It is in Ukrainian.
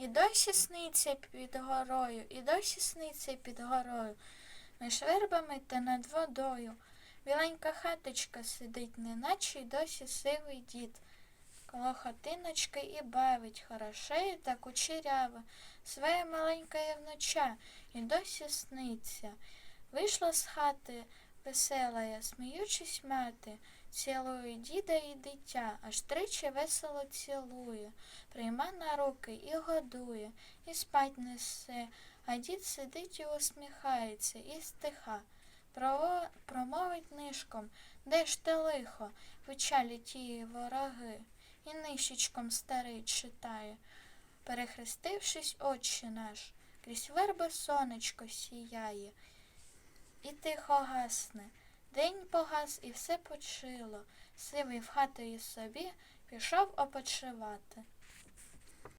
І досі сниться під горою, і досі сниться під горою. Між вербами та над водою. Біленька хаточка сидить, неначе й досі сивий дід. Коло хатиночки і бавить хорошеє та кучерява, своє маленьке внуча, і досі сниться. Вийшла з хати веселая, сміючись мати, цілує діда і дитя, аж тричі весело цілує, прийма на руки і годує, і спать несе, а дід сидить і усміхається, і стиха. Промовить нишком, де ж те лихо, печалі тії вороги, і нищечком старий читає, перехрестившись, отче наш, крізь верби сонечко сіяє, і тихо гасне. День погас і все почило, сивий в хату собі пішов опочивати.